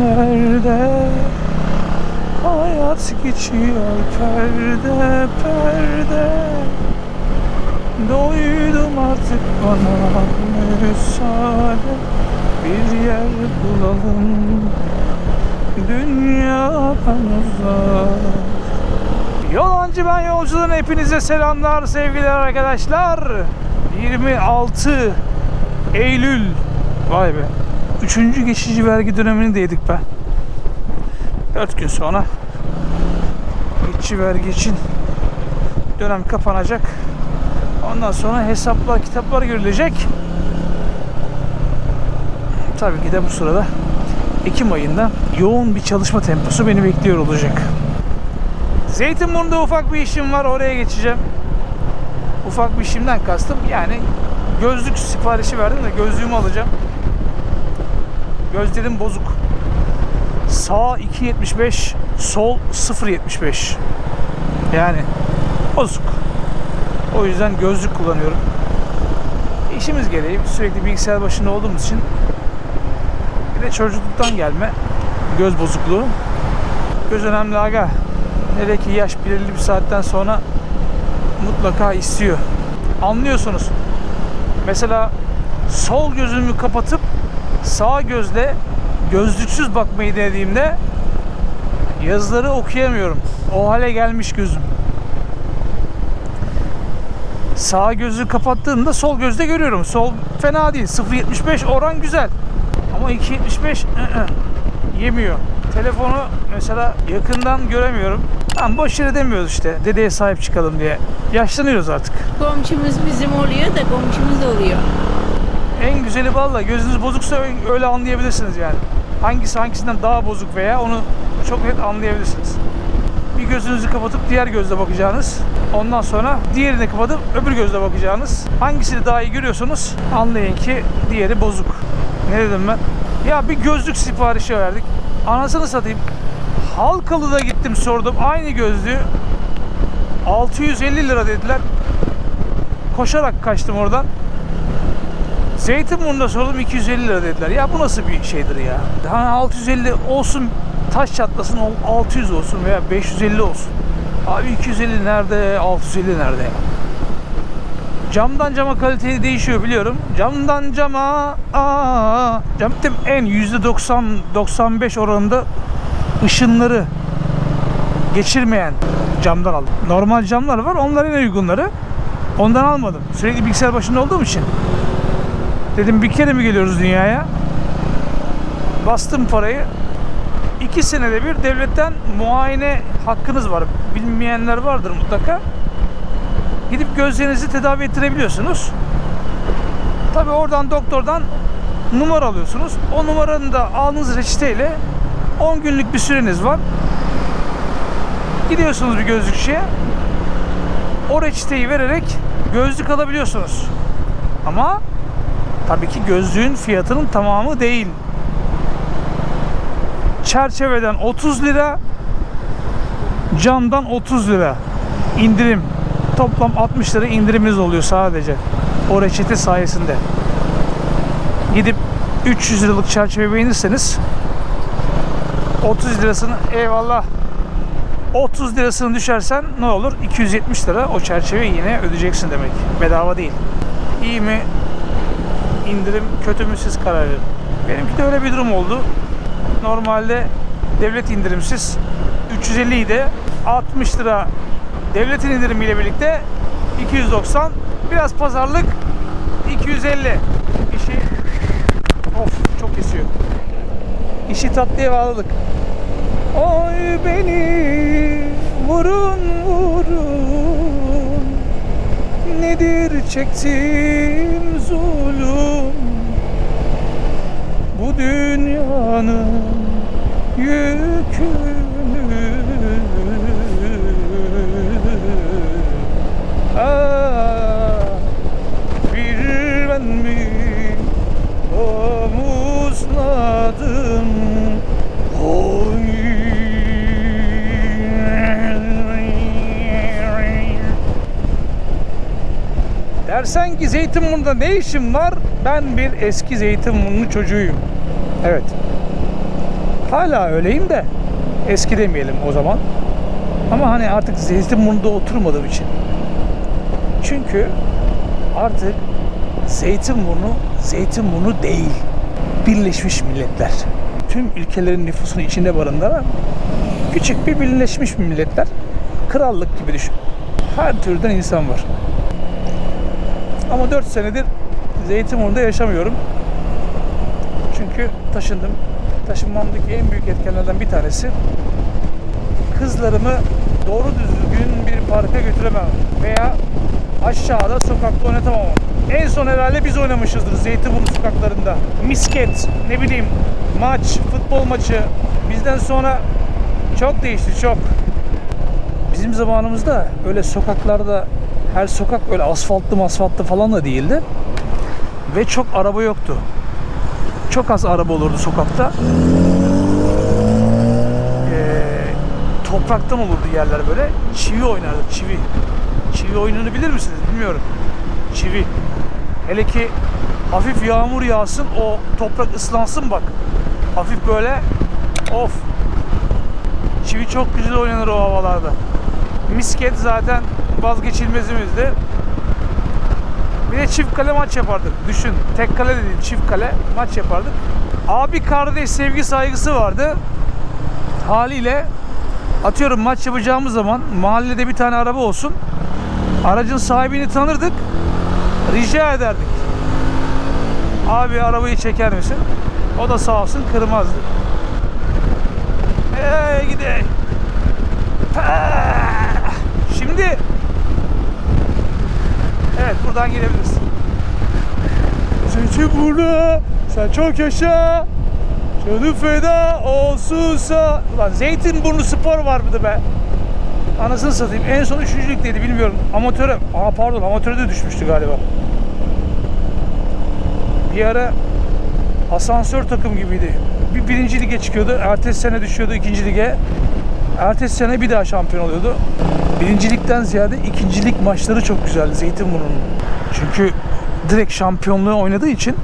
yükseklerde Hayat geçiyor perde perde. Doydum artık bana müsaade. Bir yer bulalım. Dünyadan uzak. Yolancı ben yolculuğun hepinize selamlar sevgili arkadaşlar. 26 Eylül. Vay be Üçüncü geçici vergi dönemini de yedik ben 4 gün sonra geçici vergi için dönem kapanacak Ondan sonra hesaplar kitaplar görülecek Tabii ki de bu sırada Ekim ayında yoğun bir çalışma temposu beni bekliyor olacak. Zeytinburnu'nda ufak bir işim var oraya geçeceğim. Ufak bir işimden kastım yani gözlük siparişi verdim de gözlüğümü alacağım. Gözlerim bozuk. Sağ 2.75, sol 0.75. Yani bozuk. O yüzden gözlük kullanıyorum. İşimiz gereği sürekli bilgisayar başında olduğumuz için bir de çocukluktan gelme göz bozukluğu. Göz önemli aga. Hele ki yaş belirli bir saatten sonra mutlaka istiyor. Anlıyorsunuz. Mesela sol gözümü kapatıp sağ gözle gözlüksüz bakmayı denediğimde yazıları okuyamıyorum. O hale gelmiş gözüm. Sağ gözü kapattığımda sol gözle görüyorum. Sol fena değil. 0.75 oran güzel. Ama 2.75 ı-ı, yemiyor. Telefonu mesela yakından göremiyorum. Tam boş yere demiyoruz işte. Dedeye sahip çıkalım diye. Yaşlanıyoruz artık. Komşumuz bizim oluyor da komşumuz oluyor. En güzeli valla gözünüz bozuksa öyle anlayabilirsiniz yani. Hangisi hangisinden daha bozuk veya onu çok net anlayabilirsiniz. Bir gözünüzü kapatıp diğer gözle bakacağınız. Ondan sonra diğerini kapatıp öbür gözle bakacağınız. Hangisini daha iyi görüyorsunuz anlayın ki diğeri bozuk. Ne dedim ben? Ya bir gözlük siparişi verdik. Anasını satayım. Halkalı'da gittim sordum. Aynı gözlüğü 650 lira dediler. Koşarak kaçtım oradan. Zeytinburnu'nda sordum 250 lira dediler. Ya bu nasıl bir şeydir ya? Hani 650 olsun taş çatlasın ol- 600 olsun veya 550 olsun. Abi 250 nerede 650 nerede ya? Camdan cama kaliteli değişiyor biliyorum. Camdan cama aa, cam en %90 95 oranında ışınları geçirmeyen camdan aldım. Normal camlar var. Onlar en uygunları. Ondan almadım. Sürekli bilgisayar başında olduğum için. Dedim bir kere mi geliyoruz dünyaya? Bastım parayı. İki senede bir devletten muayene hakkınız var. Bilmeyenler vardır mutlaka. Gidip gözlerinizi tedavi ettirebiliyorsunuz. Tabi oradan doktordan numara alıyorsunuz. O numaranın da aldığınız reçeteyle 10 günlük bir süreniz var. Gidiyorsunuz bir gözlükçüye. O reçeteyi vererek gözlük alabiliyorsunuz. Ama tabii ki gözlüğün fiyatının tamamı değil. Çerçeveden 30 lira, camdan 30 lira indirim. Toplam 60 lira indiriminiz oluyor sadece. O reçete sayesinde. Gidip 300 liralık çerçeve beğenirseniz 30 lirasını eyvallah 30 lirasını düşersen ne olur? 270 lira o çerçeveyi yine ödeyeceksin demek. Bedava değil. İyi mi? İndirim kötü mü siz karar verin. Benimki de öyle bir durum oldu. Normalde devlet indirimsiz 350 idi. 60 lira devletin indirimiyle birlikte 290 biraz pazarlık 250 işi of çok kesiyor. İşi tatlıya bağladık. Oy beni vurun vurun Nedir çektiğim zulüm? Bu dünyanın yükünü. Ah, bir ben mi omuzladım Oy. Dersen ki Zeytinburnu'da ne işim var? Ben bir eski Zeytinburnu çocuğuyum. Evet. Hala öyleyim de eski demeyelim o zaman. Ama hani artık Zeytinburnu'da oturmadığım için. Çünkü artık Zeytinburnu Zeytinburnu değil. Birleşmiş Milletler. Tüm ülkelerin nüfusunu içinde barındıran küçük bir birleşmiş milletler. Krallık gibi düşün. Her türden insan var. Ama 4 senedir Zeytinburnu'da yaşamıyorum. Çünkü taşındım. Taşınmamdaki en büyük etkenlerden bir tanesi kızlarımı doğru düzgün bir parka götüremem veya aşağıda sokakta oynatamam. En son herhalde biz oynamışızdır Zeytinburnu sokaklarında. Misket, ne bileyim maç, futbol maçı. Bizden sonra çok değişti çok. Bizim zamanımızda öyle sokaklarda her sokak öyle asfaltlı asfaltlı falan da değildi. Ve çok araba yoktu. Çok az araba olurdu sokakta. Ee, topraktan olurdu yerler böyle. Çivi oynardık çivi. Çivi oyununu bilir misiniz bilmiyorum. Çivi. Hele ki hafif yağmur yağsın o toprak ıslansın bak. Hafif böyle of. Çivi çok güzel oynanır o havalarda. Misket zaten vazgeçilmezimizdi. Bir de çift kale maç yapardık. Düşün. Tek kale de çift kale maç yapardık. Abi kardeş sevgi saygısı vardı. Haliyle atıyorum maç yapacağımız zaman mahallede bir tane araba olsun. Aracın sahibini tanırdık. Rica ederdik. Abi arabayı çeker misin? O da sağ olsun kırmazdı. Eee gidey. Ah! Şimdi Evet buradan gidebiliriz. Zeytinburnu sen çok yaşa. Canı feda olsunsa. Ulan Zeytinburnu spor var mıydı be? Anasını satayım. En son üçüncülükteydi bilmiyorum. Amatöre. Aa pardon amatöre de düşmüştü galiba. Bir ara asansör takım gibiydi. Bir birinci lige çıkıyordu. Ertesi sene düşüyordu ikinci lige. Ertesi sene bir daha şampiyon oluyordu. Birincilikten ziyade ikincilik maçları çok güzeldi Zeytinburnu'nun. Çünkü direkt şampiyonluğu oynadığı için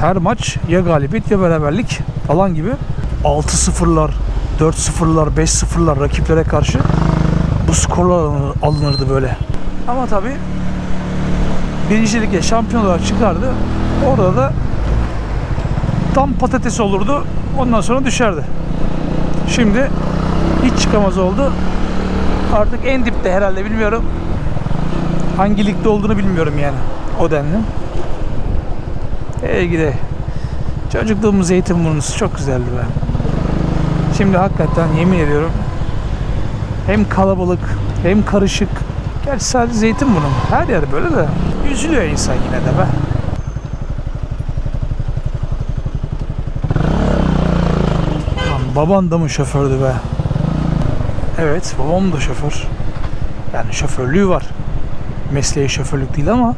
her maç ya galibiyet ya beraberlik falan gibi 6-0'lar, 4-0'lar, 5-0'lar rakiplere karşı bu skorlar alınır- alınırdı böyle. Ama tabii birinci lige şampiyon olarak çıkardı. Orada da tam patates olurdu. Ondan sonra düşerdi. Şimdi hiç çıkamaz oldu. Artık en dipte herhalde bilmiyorum. Hangi ligde olduğunu bilmiyorum yani. O denli. Ey gide. Çocukluğumuz Zeytinburnu'su çok güzeldi be. Şimdi hakikaten yemin ediyorum hem kalabalık hem karışık. Gerçi sadece Zeytinburnu. Her yer böyle de üzülüyor insan yine de be. Lan baban da mı şofördü be? Evet babam da şoför. Yani şoförlüğü var. Mesleği şoförlük değil ama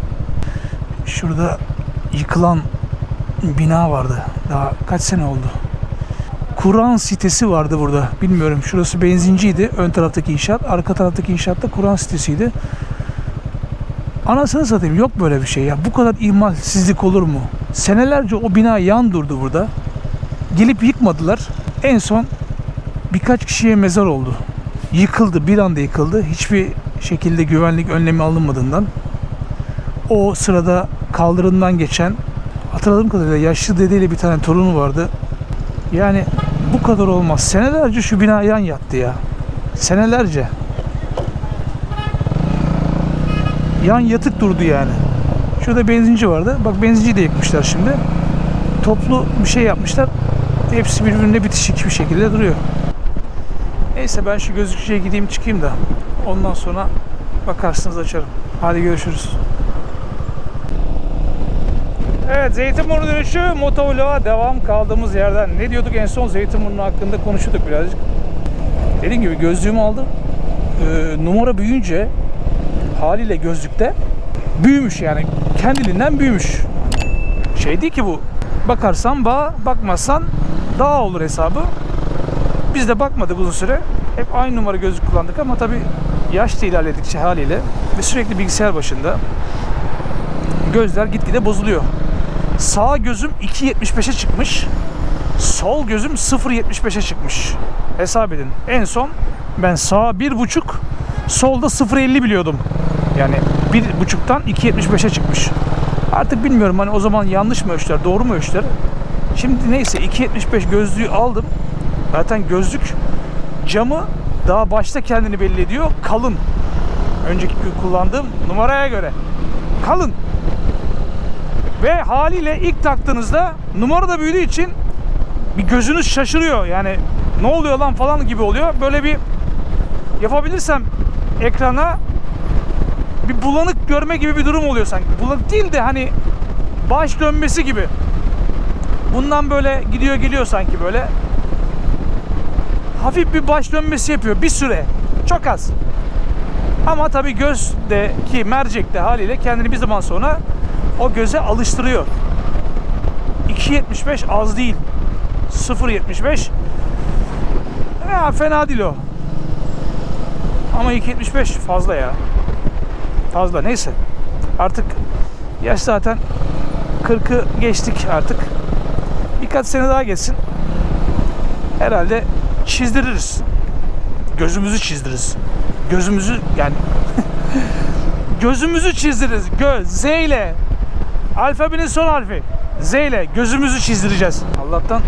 şurada yıkılan bina vardı. Daha kaç sene oldu? Kur'an sitesi vardı burada. Bilmiyorum. Şurası benzinciydi. Ön taraftaki inşaat. Arka taraftaki inşaat da Kur'an sitesiydi. Anasını satayım. Yok böyle bir şey ya. Bu kadar ihmalsizlik olur mu? Senelerce o bina yan durdu burada. Gelip yıkmadılar. En son birkaç kişiye mezar oldu. Yıkıldı. Bir anda yıkıldı. Hiçbir şekilde güvenlik önlemi alınmadığından. O sırada kaldırımdan geçen hatırladığım kadarıyla yaşlı dedeyle bir tane torunu vardı. Yani bu kadar olmaz. Senelerce şu bina yan yattı ya. Senelerce. Yan yatık durdu yani. Şurada benzinci vardı. Bak benzinciyi de yıkmışlar şimdi. Toplu bir şey yapmışlar. Hepsi birbirine bitişik bir şekilde duruyor. Neyse ben şu gözlükçüye gideyim çıkayım da ondan sonra bakarsınız açarım. Hadi görüşürüz. Evet Zeytinburnu dönüşü motovloğa devam kaldığımız yerden. Ne diyorduk en son Zeytinburnu hakkında konuşuyorduk birazcık. Dediğim gibi gözlüğümü aldım. Ee, numara büyüyünce haliyle gözlükte büyümüş yani kendiliğinden büyümüş. Şey değil ki bu. Bakarsan bağ, bakmazsan dağ olur hesabı. Biz de bakmadık uzun süre. Hep aynı numara gözlük kullandık ama tabii yaş da ilerledikçe haliyle ve sürekli bilgisayar başında gözler gitgide bozuluyor. Sağ gözüm 2.75'e çıkmış. Sol gözüm 0.75'e çıkmış. Hesap edin. En son ben sağ 1.5 solda 0.50 biliyordum. Yani 1.5'tan 2.75'e çıkmış. Artık bilmiyorum hani o zaman yanlış mı ölçtüler, doğru mu ölçtüler? Şimdi neyse 2.75 gözlüğü aldım. Zaten gözlük camı daha başta kendini belli ediyor. Kalın. Önceki gün kullandığım numaraya göre. Kalın. Ve haliyle ilk taktığınızda numara da büyüdüğü için bir gözünüz şaşırıyor. Yani ne oluyor lan falan gibi oluyor. Böyle bir yapabilirsem ekrana bir bulanık görme gibi bir durum oluyor sanki. Bulanık değil de hani baş dönmesi gibi. Bundan böyle gidiyor geliyor sanki böyle. Hafif bir baş dönmesi yapıyor bir süre. Çok az. Ama tabii gözdeki mercekte haliyle kendini bir zaman sonra o göze alıştırıyor. 2.75 az değil. 0.75 ya fena değil o. Ama 2.75 fazla ya. Fazla neyse. Artık yaş zaten 40'ı geçtik artık. Birkaç sene daha geçsin. Herhalde çizdiririz. Gözümüzü çizdiririz. Gözümüzü yani gözümüzü çizdiririz. Göz Z ile alfabenin son harfi Z ile gözümüzü çizdireceğiz. Allah'tan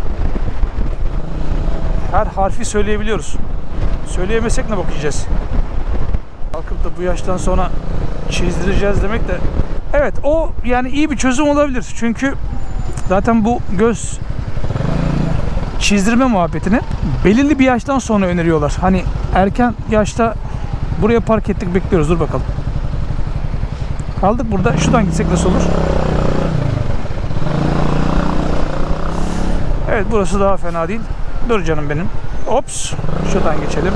her harfi söyleyebiliyoruz. Söyleyemesek ne bakacağız? Kalkıp da bu yaştan sonra çizdireceğiz demek de Evet o yani iyi bir çözüm olabilir. Çünkü zaten bu göz çizdirme muhabbetini belirli bir yaştan sonra öneriyorlar. Hani erken yaşta buraya park ettik bekliyoruz dur bakalım. Kaldık burada. Şuradan gitsek nasıl olur? Evet burası daha fena değil. Dur canım benim. Ops. Şuradan geçelim.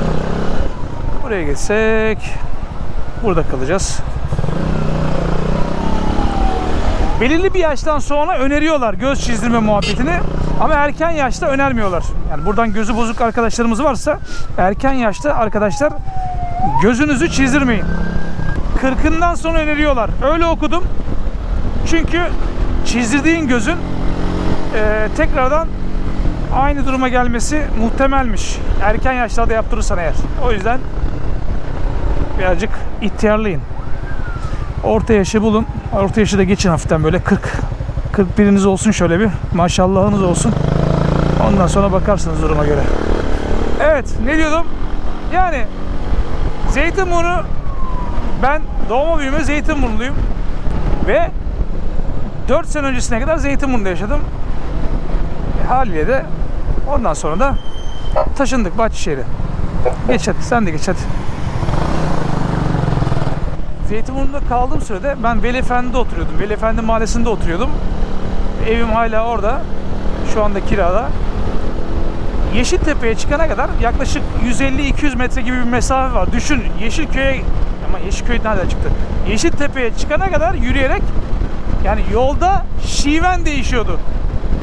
Buraya geçsek burada kalacağız. Belirli bir yaştan sonra öneriyorlar göz çizdirme muhabbetini ama erken yaşta önermiyorlar. Yani buradan gözü bozuk arkadaşlarımız varsa erken yaşta arkadaşlar gözünüzü çizdirmeyin. 40'ından sonra öneriyorlar. Öyle okudum. Çünkü çizdirdiğin gözün eee, tekrardan aynı duruma gelmesi muhtemelmiş. Erken yaşlarda yaptırırsan eğer. O yüzden birazcık ihtiyarlayın. Orta yaşı bulun. Orta yaşı da geçin hafiften böyle 40 41'iniz olsun şöyle bir. Maşallahınız olsun. Ondan sonra bakarsınız duruma göre. Evet ne diyordum? Yani Zeytinburnu ben doğma büyüme Zeytinburnu'luyum. Ve 4 sene öncesine kadar Zeytinburnu'da yaşadım. E, haliyle de ondan sonra da taşındık Bahçeşehir'e. Geç hadi sen de geç hadi. Zeytinburnu'nda kaldığım sürede ben Veli Efendi'de oturuyordum. Veli Efendi mahallesinde oturuyordum. Evim hala orada. Şu anda kirada. Yeşiltepe'ye çıkana kadar yaklaşık 150-200 metre gibi bir mesafe var. Düşün Yeşilköy'e ama Yeşilköy nereden çıktı? Yeşiltepe'ye çıkana kadar yürüyerek yani yolda şiven değişiyordu.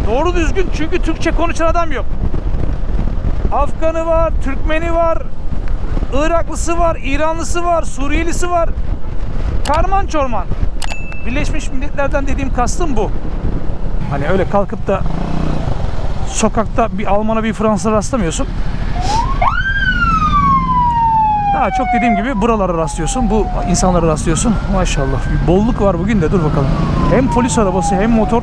Doğru düzgün çünkü Türkçe konuşan adam yok. Afganı var, Türkmeni var, Iraklısı var, İranlısı var, Suriyelisi var. Karman çorman. Birleşmiş Milletler'den dediğim kastım bu. Hani öyle kalkıp da sokakta bir Alman'a bir Fransız'a rastlamıyorsun. Daha çok dediğim gibi buralara rastlıyorsun. Bu insanlara rastlıyorsun. Maşallah. Bir bolluk var bugün de dur bakalım. Hem polis arabası hem motor.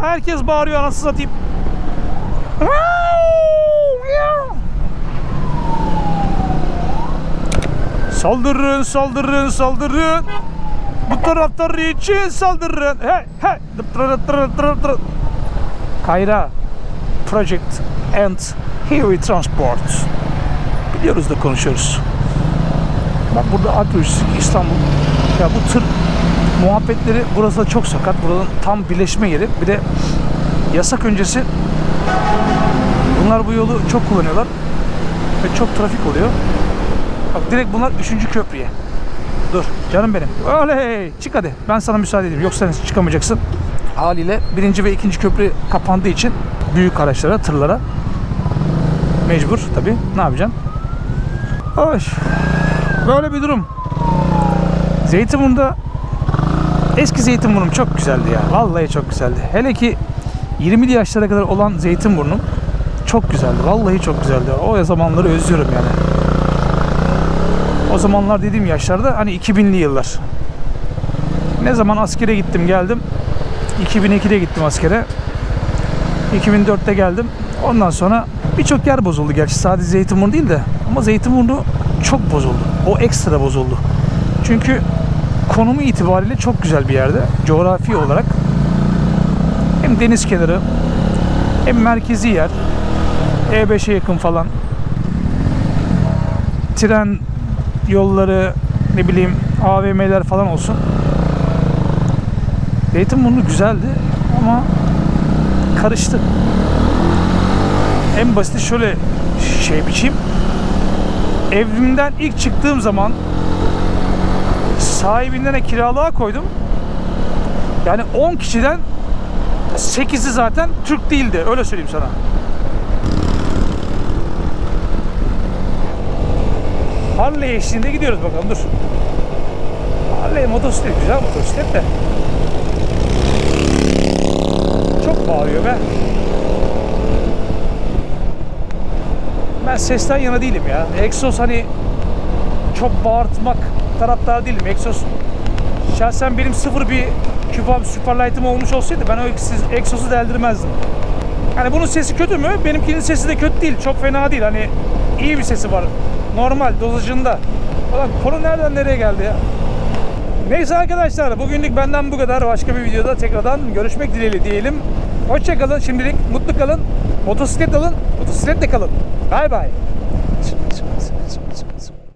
Herkes bağırıyor anasını satayım. Saldırın, saldırın, saldırın. Bu taraftar için saldırın. Hey, hey. Kayra Project and Heavy Transport. Biliyoruz da konuşuyoruz. Bak burada Lojistik İstanbul. Ya bu tır muhabbetleri burası da çok sakat. Buranın tam birleşme yeri. Bir de yasak öncesi bunlar bu yolu çok kullanıyorlar. Ve çok trafik oluyor. Bak direkt bunlar 3. köprüye. Dur canım benim. Oley çık hadi. Ben sana müsaade edeyim. Yoksa sen çıkamayacaksın. Haliyle birinci ve ikinci köprü kapandığı için büyük araçlara, tırlara mecbur tabi. Ne yapacaksın? Hoş. Böyle bir durum. Zeytinburnu'nda eski Zeytinburnu'm çok güzeldi ya. Vallahi çok güzeldi. Hele ki 20'li yaşlara kadar olan Zeytinburnu'm çok güzeldi. Vallahi çok güzeldi. O zamanları özlüyorum yani. O zamanlar dediğim yaşlarda hani 2000'li yıllar. Ne zaman askere gittim geldim. 2002'de gittim askere. 2004'te geldim. Ondan sonra birçok yer bozuldu gerçi. Sadece Zeytinburnu değil de. Ama Zeytinburnu çok bozuldu. O ekstra bozuldu. Çünkü konumu itibariyle çok güzel bir yerde. Coğrafi olarak. Hem deniz kenarı hem merkezi yer. E5'e yakın falan. Tren yolları ne bileyim AVM'ler falan olsun. Zeytinburnu güzeldi ama karıştı. En basit şöyle şey biçeyim. Evimden ilk çıktığım zaman sahibinden de kiralığa koydum. Yani 10 kişiden 8'i zaten Türk değildi. Öyle söyleyeyim sana. Harley eşliğinde gidiyoruz bakalım dur. Harley motosiklet güzel motosiklet de. Çok bağırıyor be. Ben sesten yana değilim ya. Exos hani çok bağırtmak taraftar değilim. Exos şahsen benim sıfır bir küpam Superlight'ım olmuş olsaydı ben o Exos- Exos'u deldirmezdim. Hani bunun sesi kötü mü? Benimkinin sesi de kötü değil. Çok fena değil. Hani iyi bir sesi var. Normal dozajında. Ulan konu nereden nereye geldi ya? Neyse arkadaşlar bugünlük benden bu kadar. Başka bir videoda tekrardan görüşmek dileğiyle diyelim. Hoşçakalın şimdilik mutlu kalın. Motosiklet alın, motosikletle kalın. Bay bay.